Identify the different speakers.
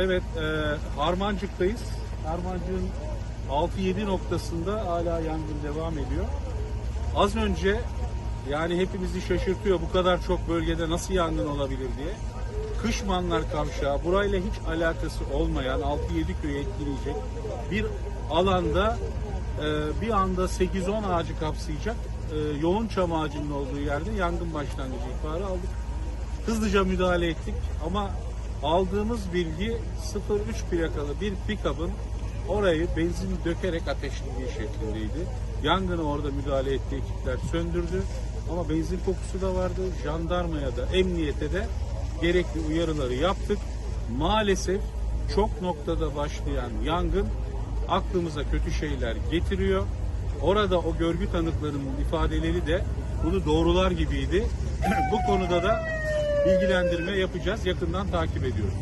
Speaker 1: Evet, e, Harmancık'tayız. Harmancık'ın 6-7 noktasında hala yangın devam ediyor. Az önce yani hepimizi şaşırtıyor bu kadar çok bölgede nasıl yangın olabilir diye. Kışmanlar Kavşağı burayla hiç alakası olmayan 6-7 köyü etkileyecek bir alanda e, bir anda 8-10 ağacı kapsayacak e, yoğun çam ağacının olduğu yerde yangın başlangıcı ihbarı aldık. Hızlıca müdahale ettik ama aldığımız bilgi 03 plakalı bir pick-up'ın orayı benzin dökerek ateşlediği şeklindeydi. Yangını orada müdahale etti ekipler söndürdü ama benzin kokusu da vardı. Jandarmaya da emniyete de gerekli uyarıları yaptık. Maalesef çok noktada başlayan yangın aklımıza kötü şeyler getiriyor. Orada o görgü tanıklarının ifadeleri de bunu doğrular gibiydi. Bu konuda da bilgilendirme yapacağız. Yakından takip ediyoruz.